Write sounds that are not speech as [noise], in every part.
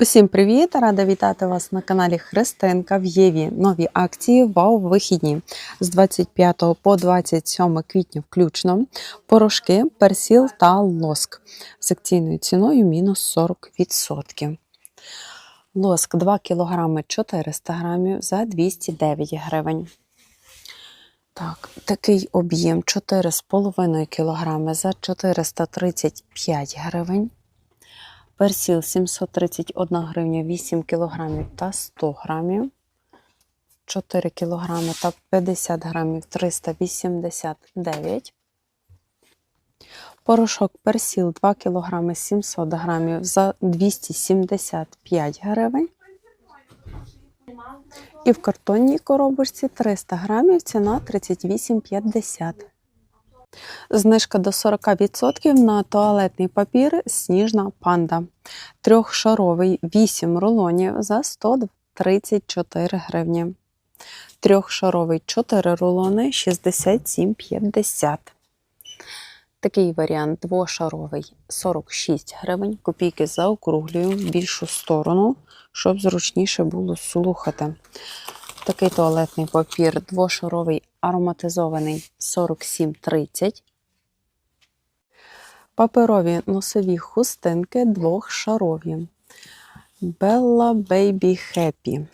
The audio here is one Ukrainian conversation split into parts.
Усім привіт! Рада вітати вас на каналі Христинка в Єві. Нові акції вау вихідні з 25 по 27 квітня включно. Порошки, персіл та лоск з акційною ціною мінус 40%. Лоск 2 кг 400 грамів за 209 гривень. Так, такий об'єм 4,5 кг за 435 гривень. Персіл 731 гривня 8 кг та 100 грамів. 4 кг та 50 грамів 389. Порошок персіл 2 кг 700 грамів за 275 гривень. І в картонній коробочці 300 грамів ціна 38,50. Знижка до 40% на туалетний папір Сніжна панда. Трьохшаровий 8 рулонів за 134 гривні. Трьохшаровий 4 рулони 67,50. Такий варіант двошаровий 46 гривень. Копійки заокруглюю в більшу сторону, щоб зручніше було слухати. Такий туалетний папір двошаровий ароматизований 47,30. Паперові носові хустинки двохшарові. Bella Baby Happy.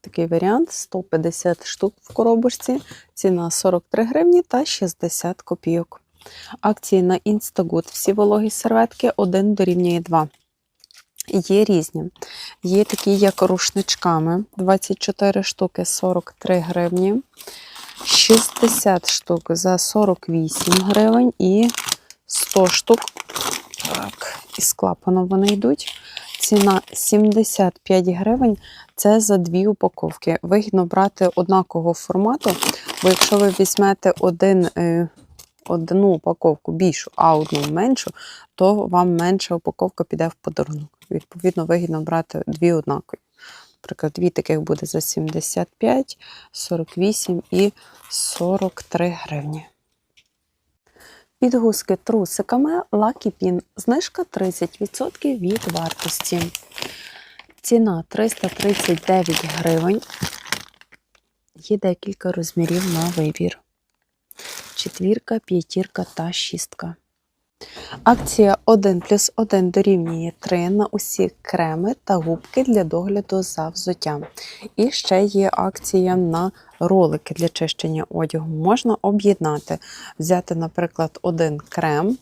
Такий варіант 150 штук в коробочці. Ціна 43 гривні та 60 копійок. Акції на Instagood. Всі вологі серветки 1 дорівнює 2. Є різні. Є такі, як рушничками. 24 штуки 43 гривні. 60 штук за 48 гривень і 100 штук. Так, із клапаном вони йдуть. Ціна 75 гривень. Це за дві упаковки. Вигідно брати однакового формату, бо якщо ви візьмете один, е, одну упаковку більшу, а одну меншу, то вам менша упаковка піде в подарунок. Відповідно, вигідно брати дві однакові. Наприклад, дві таких буде за 75, 48 і 43 гривні. Підгузки трусиками Lucky Pin. Знижка 30% від вартості. Ціна 339 гривень. Є декілька розмірів на вибір. Четвірка, п'ятірка та шістка. Акція 1 плюс 1 дорівнює 3 на усі креми та губки для догляду за взуттям. І ще є акція на ролики для чищення одягу. Можна об'єднати, взяти, наприклад, один крем,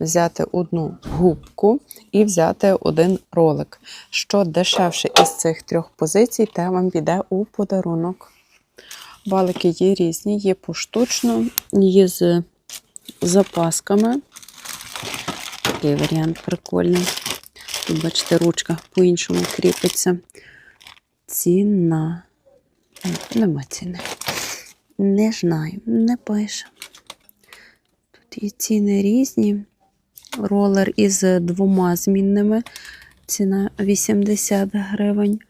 взяти одну губку і взяти один ролик. Що дешевше із цих трьох позицій, те вам піде у подарунок. Валики є різні, є поштучно, є з запасками. Такий варіант прикольний. Тут, бачите, ручка по-іншому кріпиться. Ціна. Нема ціни. Не знаю, не пише. Тут є ціни різні. Ролер із двома змінними. Ціна 80 гривень.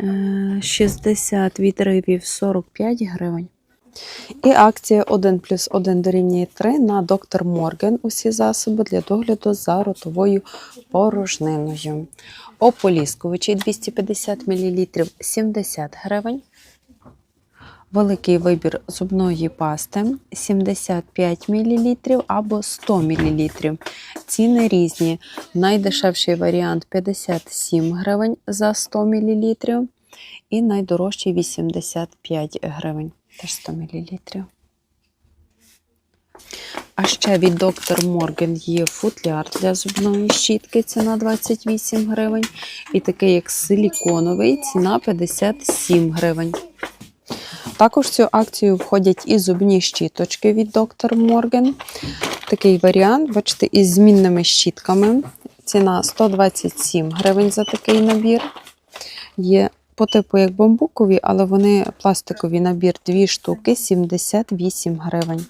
Е, 60 відривів 45 гривень. І акція 1 плюс 1 дорівнює 3 на доктор Морген. Усі засоби для догляду за ротовою порожниною. Ополіскувачі 250 мл 70 гривень. Великий вибір зубної пасти 75 мл або 100 мл. Ціни різні. Найдешевший варіант 57 гривень за 100 мл. І найдорожчий 85 гривень. Теж 100 мл. А ще від доктор Морген є футляр для зубної щітки, ціна 28 гривень. І такий, як силіконовий, ціна 57 гривень. Також в цю акцію входять і зубні щіточки від доктор Морген. Такий варіант, бачите, із змінними щітками. Ціна 127 гривень за такий набір. Є по типу як бамбукові, але вони пластикові набір, дві штуки, 78 гривень.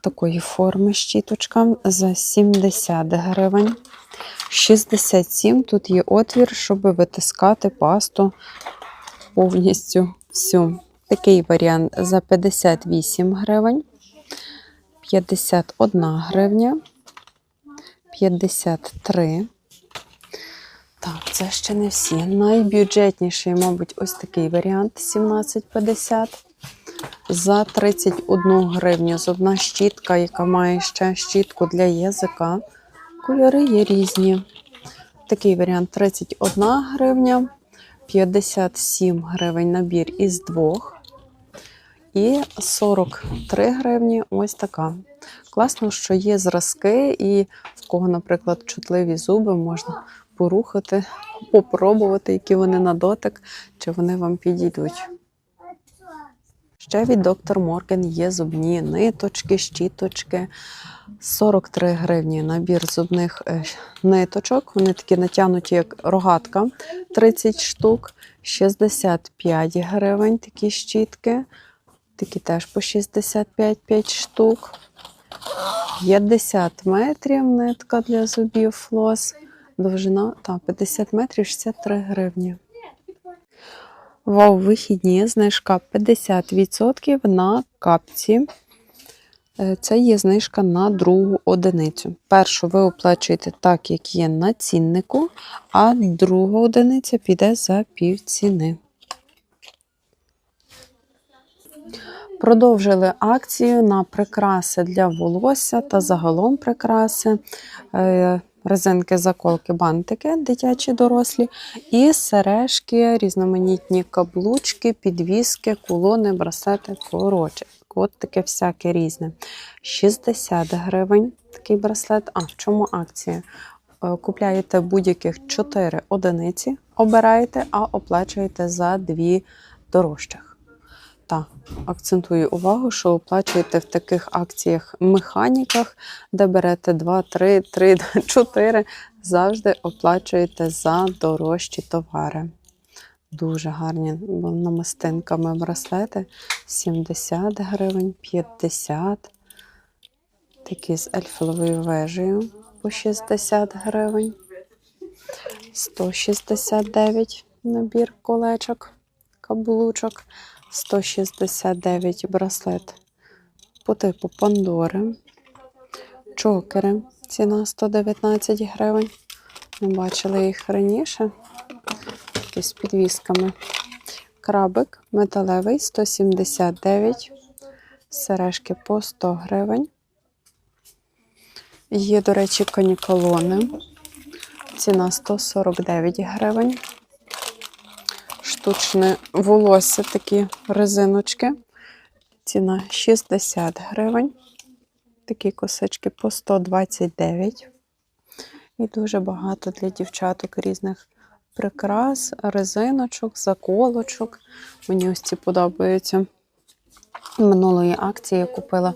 Такої форми щіточка за 70 гривень. 67 тут є отвір, щоб витискати пасту повністю всю. Такий варіант за 58 гривень, 51 гривня, 53. Так, це ще не всі. Найбюджетніший, мабуть, ось такий варіант 17,50 за 31 гривню. Зубна щітка, яка має ще щітку для язика. Кольори є різні. Такий варіант 31 гривня, 57 гривень набір із двох. І 43 гривні ось така. Класно, що є зразки, і в кого, наприклад, чутливі зуби, можна порухати, попробувати, які вони на дотик, чи вони вам підійдуть. Ще від доктор Морген є зубні ниточки, щіточки. 43 гривні набір зубних е, ниточок. Вони такі натягнуті, як рогатка, 30 штук, 65 гривень такі щітки. Такі теж по 65 5 штук. 50 метрів нитка для зубів флос. Довжина та 50 метрів 63 гривні. Вау, вихідні знижка 50% на капці. Е, Це є знижка на другу одиницю. Першу ви оплачуєте так, як є на ціннику, а друга одиниця піде за півціни. Продовжили акцію на прикраси для волосся та загалом прикраси, е, резинки, заколки, бантики, дитячі дорослі, і сережки, різноманітні каблучки, підвіски, кулони, браслети, коротше. От таке всяке різне. 60 гривень такий браслет. А в чому акція? Е, Купляєте будь-яких 4 одиниці, обираєте, а оплачуєте за 2 дорожчих. Та акцентую увагу, що оплачуєте в таких акціях механіках, де берете 2, 3, 3, 4, завжди оплачуєте за дорожчі товари. Дуже гарні намистинками браслети 70 гривень, 50. Такі з ельфовою вежею по 60 гривень. 169 набір колечок, каблучок. 169 браслет по типу Пандори. Чокери. Ціна 119 гривень. Ми бачили їх раніше. Такі з підвісками. Крабик металевий 179. Сережки по 100 гривень. Є, до речі, каніколони. Ціна 149 гривень штучне волосся, такі резиночки. Ціна 60 гривень. Такі косички по 129. І дуже багато для дівчаток різних прикрас, резиночок, заколочок. Мені ось ці подобаються. Минулої акції я купила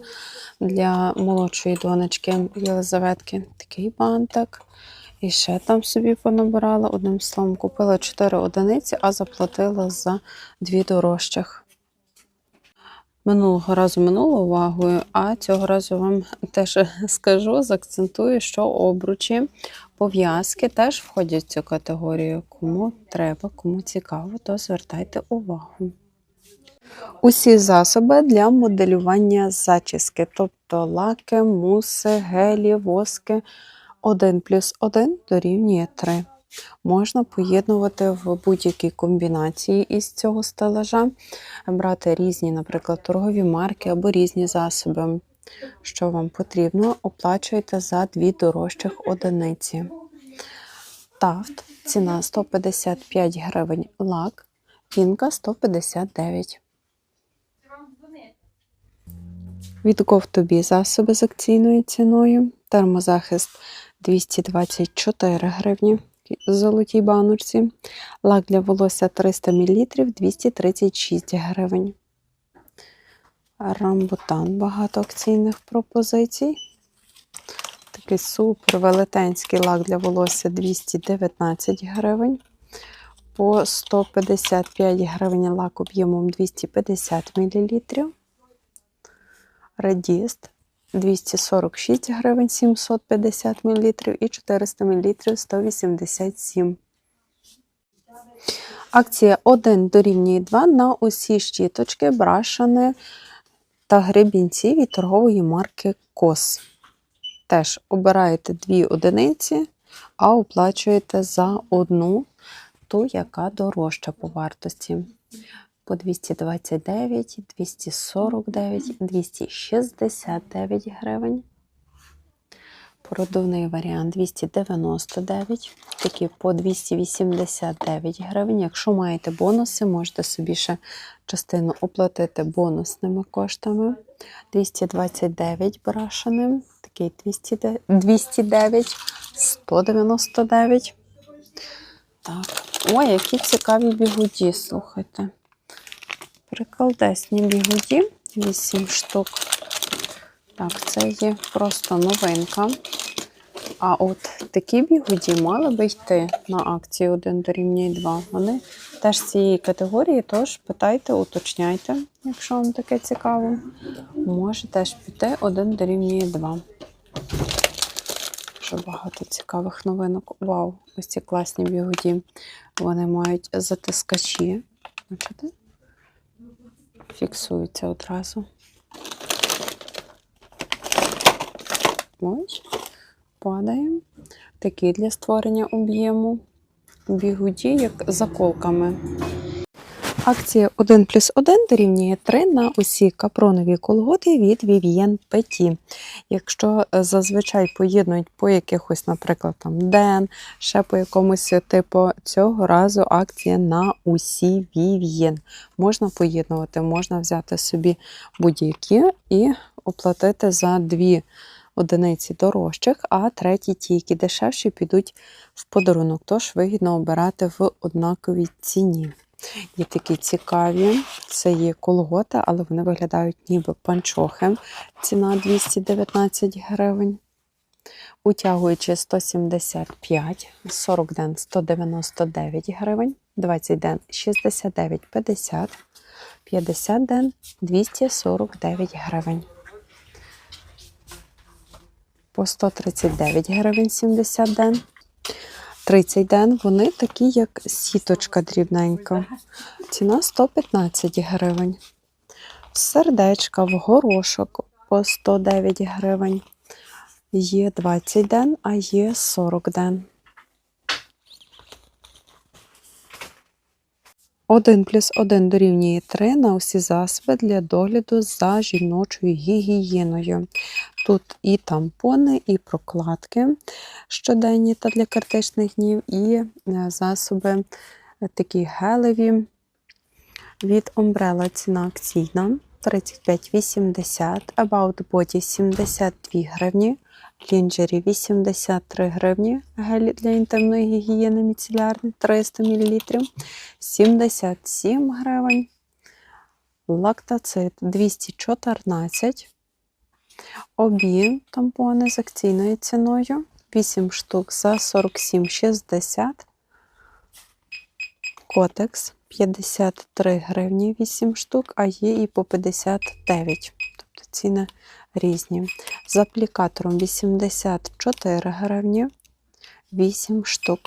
для молодшої донечки Єлизаветки такий бантик. І ще там собі понабирала. Одним словом, купила 4 одиниці, а заплатила за 2 дорожчих. Минулого разу минуло увагою, а цього разу вам теж скажу, заакцентую, що обручі, пов'язки теж входять в цю категорію. Кому треба, кому цікаво, то звертайте увагу. Усі засоби для моделювання зачіски, тобто лаки, муси, гелі, воски. 1 плюс 1 дорівнює 3. Можна поєднувати в будь-якій комбінації із цього стелажа, брати різні, наприклад, торгові марки або різні засоби. Що вам потрібно, оплачуєте за дві дорожчих одиниці. Тафт, ціна 155 гривень лак, пінка 159. Від Говтобі засоби з акційною ціною. Термозахист 224 гривні в золотій баночці. Лак для волосся 300 мл 236 гривень. Рамбутан багато акційних пропозицій. Такий супер велетенський лак для волосся 219 гривень. По 155 гривень лак об'ємом 250 мл. Радіст 246 гривень 750 мл і 400 мл 187. Акція 1 дорівнює 2 на усі щіточки, брашани та гребінці від торгової марки Кос. Теж обираєте дві одиниці, а оплачуєте за одну, ту, яка дорожча по вартості. По 229, 249, 269 гривень. Продувний варіант 299, такі по 289 гривень. Якщо маєте бонуси, можете собі ще частину оплатити бонусними коштами. 229 брашеним, такий 200, 209, 199. Так. Ой, які цікаві бігуді, слухайте. Приколдесні бігуді, 8 штук. Так, це є просто новинка. А от такі бігуді мали би йти на акції 1 дорівнює 2. Вони теж з цієї категорії, тож питайте, уточняйте, якщо вам таке цікаво. Може теж піти 1 дорівнює 2. Дуже багато цікавих новинок. Вау, ось ці класні бігуді. Вони мають затискачі. Бачите? Фіксуються одразу. Ось, падає. Такі для створення об'єму. Бігуді, як заколками. Акція 1 плюс 1 дорівнює 3 на усі капронові колготи від Vivien Petit. Якщо е, зазвичай поєднують по якихось, наприклад, там ден, ще по якомусь типу, цього разу акція на усі Vivien. Можна поєднувати, можна взяти собі будь-які і оплатити за дві одиниці дорожчих, а треті, ті, які дешевші, підуть в подарунок. Тож вигідно обирати в однаковій ціні. Є такі цікаві, це є колготи, але вони виглядають ніби панчохи. Ціна 219 гривень. Утягуючи 175, 40 ден 199 гривень, 20 ден 69,50, 50 ден 249 гривень. По 139 гривень 70 ден. 30 ден, вони такі, як сіточка дрібненька. Ціна 115 гривень. Сердечка в горошок по 109 гривень. Є 20 ден, а є 40 ден. 1 плюс 1 дорівнює 3 на усі засоби для догляду за жіночою гігієною. Тут і тампони, і прокладки щоденні та для критичних днів, і е, засоби е, такі гелеві від Umbrella ціна акційна 35,80, About Body 72 гривні, Лінджері 83 гривні, гель для інтимної гігієни міцелярний 300 мл, 77 гривень, лактацит 214 Обі тампони з акційною ціною 8 штук за 47,60. Котекс 53 гривні 8 штук, а є і по 59. Тобто ціни різні. З аплікатором 84 гривні 8 штук.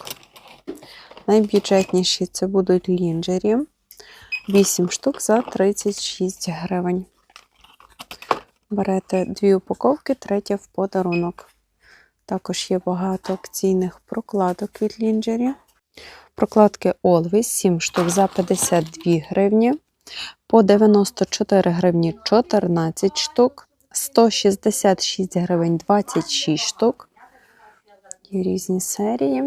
Найбюджетніші це будуть лінджері 8 штук за 36 гривень. Берете дві упаковки, третя в подарунок. Також є багато акційних прокладок від лінджері. Прокладки Always 7 штук за 52 гривні. По 94 гривні 14 штук. 166 гривень 26 штук. Є різні серії.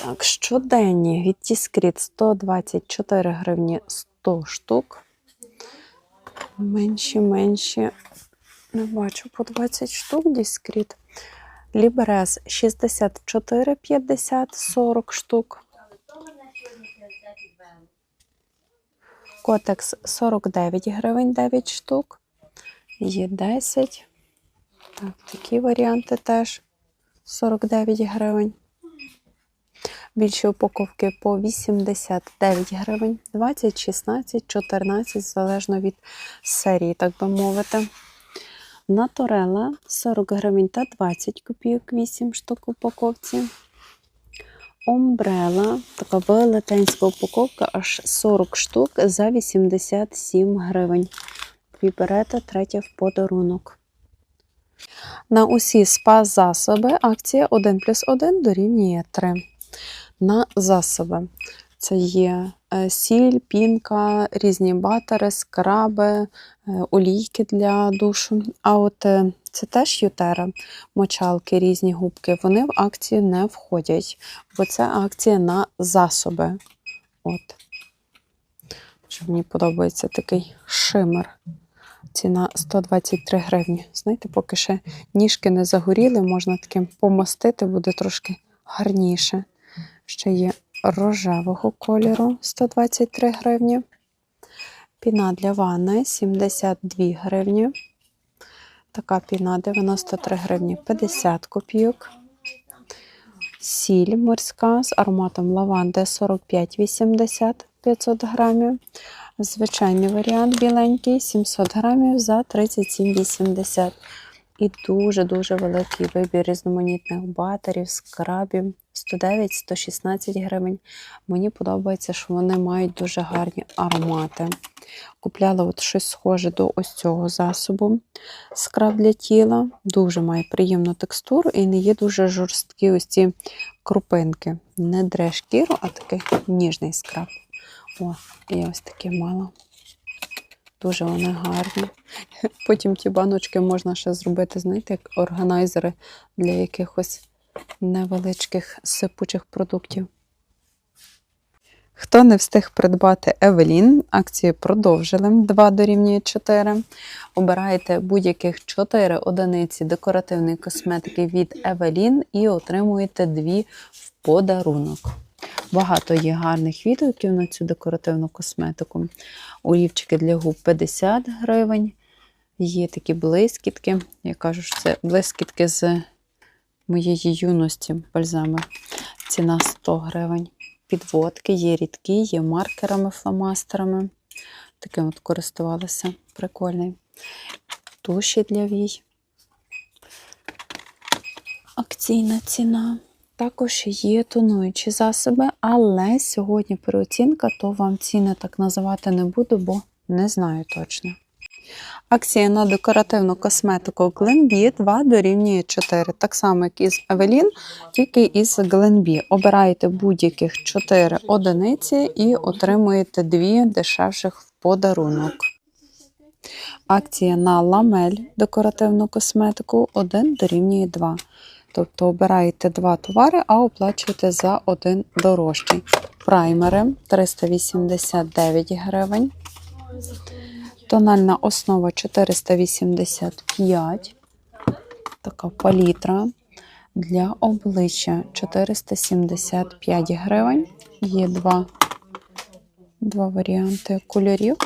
Так, щоденні від Тіскріт 124 гривні 100 штук. Менші, менші. Не бачу по 20 штук дискріт. Ліберес 64, 50, 40 штук. Котекс 49 гривень 9 штук. Є 10. Так, такі варіанти теж 49 гривень. Більші упаковки по 89 гривень, 20, 16, 14, залежно від серії, так би мовити. Наторела 40 гривень та 20 копійок, 8 штук упаковці. Омбрела, така велетенська упаковка, аж 40 штук за 87 гривень. Дві берете, третя в подарунок. На усі спа-засоби акція 1 плюс 1 дорівнює 3. На засоби це є сіль, пінка, різні батери, скраби, е, олійки для душу. А от е, це теж ютера, мочалки, різні губки. Вони в акцію не входять, бо це акція на засоби. От. Що мені подобається такий шимер. Ціна 123 гривні. Знаєте, поки ще ніжки не загоріли, можна таким помастити, буде трошки гарніше. Ще є рожевого кольору 123 гривні. Піна для ванни 72 гривні. Така піна 93 гривні 50 копійок. Сіль морська з ароматом лаванди 45,80 500 грамів. Звичайний варіант біленький 700 грамів за 37,80. І дуже-дуже великий вибір різноманітних батерів, скрабів 109-116 гривень. Мені подобається, що вони мають дуже гарні аромати. Купляла от щось схоже до ось цього засобу. Скраб для тіла. Дуже має приємну текстуру і не є дуже жорсткі ось ці крупинки. Не дре шкіру, а такий ніжний скраб. О, і ось таке мало. Дуже вони гарні. [laughs] Потім ті баночки можна ще зробити, знаєте, як органайзери для якихось невеличких сипучих продуктів. Хто не встиг придбати Евелін, акцію продовжили 2 дорівнює 4. Обираєте будь-яких 4 одиниці декоративної косметики від Евелін і отримуєте 2 в подарунок. Багато є гарних відгуків на цю декоративну косметику. Олівчики для губ 50 гривень. Є такі блискітки. Я кажу, що це блискітки з моєї юності бальзами. Ціна 100 гривень. Підводки є рідкі, є маркерами, фломастерами. Таким от користувалася. Прикольний. Туші для вій. Акційна ціна. Також є тонуючі засоби, але сьогодні переоцінка, то вам ціни так називати не буду, бо не знаю точно. Акція на декоративну косметику Glenbee 2 дорівнює 4. Так само, як із Evelyn, тільки із Glenbee. Обираєте будь-яких 4 одиниці і отримуєте 2 дешевших в подарунок. Акція на ламель декоративну косметику 1 дорівнює 2. Тобто обираєте два товари, а оплачуєте за один дорожчий. Праймери 389 гривень. Тональна основа 485. Така палітра для обличчя 475 гривень. Є два, два варіанти кольорів.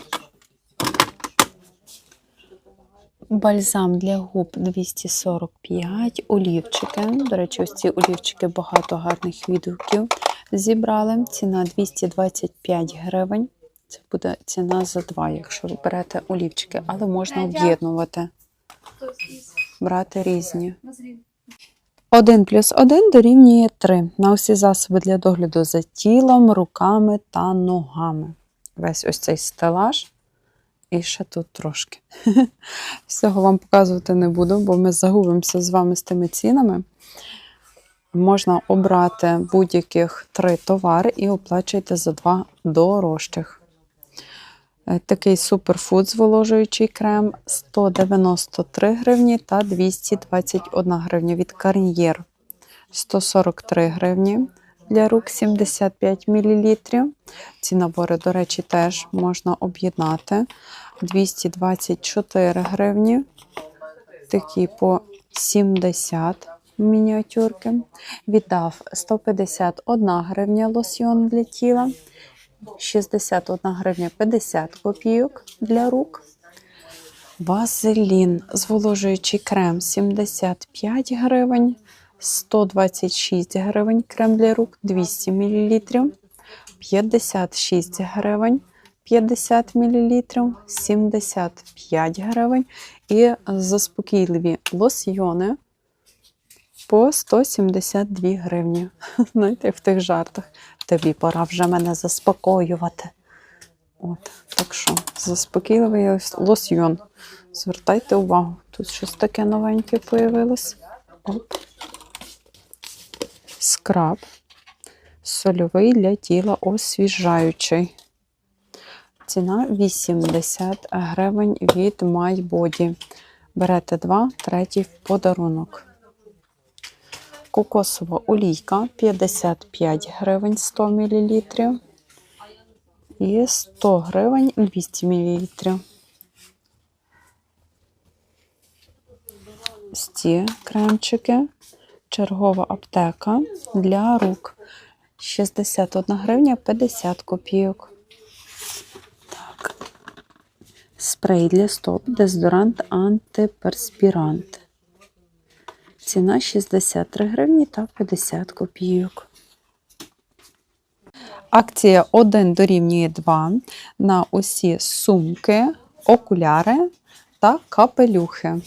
Бальзам для губ 245, олівчики. До речі, ось ці олівчики багато гарних відгуків зібрали. Ціна 225 гривень. Це буде ціна за два, якщо ви берете олівчики, але можна об'єднувати, брати різні. 1 плюс 1 дорівнює 3 на усі засоби для догляду за тілом, руками та ногами. Весь ось цей стелаж. І ще тут трошки. [laughs] Всього вам показувати не буду, бо ми загубимося з вами з тими цінами. Можна обрати будь-яких три товари і оплачуєте за два дорожчих. Е, Такий суперфуд зволожуючий крем 193 гривні та 221 гривня від Garnier. 143 гривні для рук 75 мл. Ці набори, до речі, теж можна об'єднати. 224 гривні. Такі по 70 мініатюрки. Віддав 151 гривня лосьйон для тіла. 61 гривня 50 копійок для рук. Вазелін, зволожуючий крем 75 гривень, 126 гривень крем рук 200 мл, 56 гривень 50 мл, 75 гривень і заспокійливі лосьйони по 172 гривні. [laughs] Знаєте, в тих жартах. Тобі пора вже мене заспокоювати. От, так що, заспокійливий лосьйон Звертайте увагу, тут щось таке новеньке появилось. Оп. Скраб. Сольовий для тіла освіжаючий. Ціна 80 гривень від MyBody. Берете два, третій в подарунок. Кокосова олійка 55 гривень 100 мл. І 100 гривень 200 мл. Ці кремчики. Чергова аптека для рук. 61 гривня 50 копійок. Так. Спрей для стоп, дезодорант, антиперспірант. Ціна 63 гривні та 50 копійок. Акція 1 дорівнює 2 на усі сумки, окуляри та капелюхи.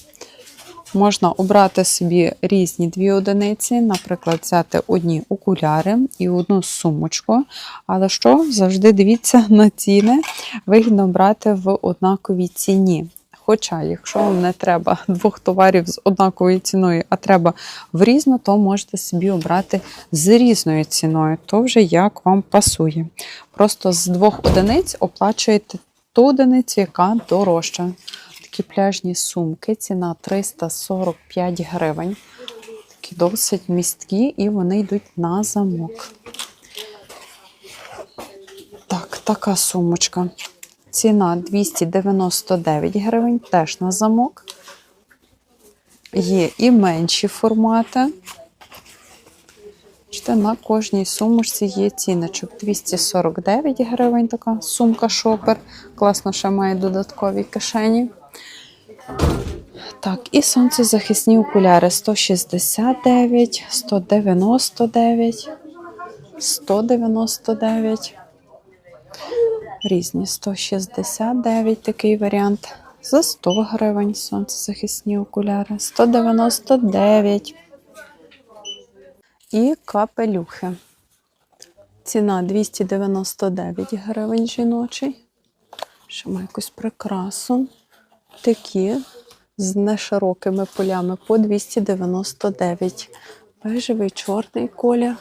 Можна обрати собі різні дві одиниці, наприклад, взяти одні окуляри і одну сумочку. Але що завжди дивіться [laughs] на ціни, вигідно брати в однаковій ціні. Хоча, якщо вам не треба [laughs] двох товарів з однаковою ціною, а треба в різну, то можете собі обрати з різною ціною, то вже як вам пасує. Просто з двох одиниць оплачуєте ту одиницю, яка дорожча. Такі пляжні сумки, ціна 345 гривень. Такі досить місткі і вони йдуть на замок. Так, така сумочка. Ціна 299 гривень, теж на замок. Є і менші формати. На кожній сумочці є ціночок. 249 гривень така сумка шопер. Класно, ще має додаткові кишені. Так, і сонцезахисні окуляри 169, 199, 199. Різні 169 такий варіант. За 100 гривень сонцезахисні окуляри. 199. І капелюхи. Ціна 299 гривень жіночий. Ще має якусь прикрасу. Такі з неширокими полями по 299. Бежевий чорний колір.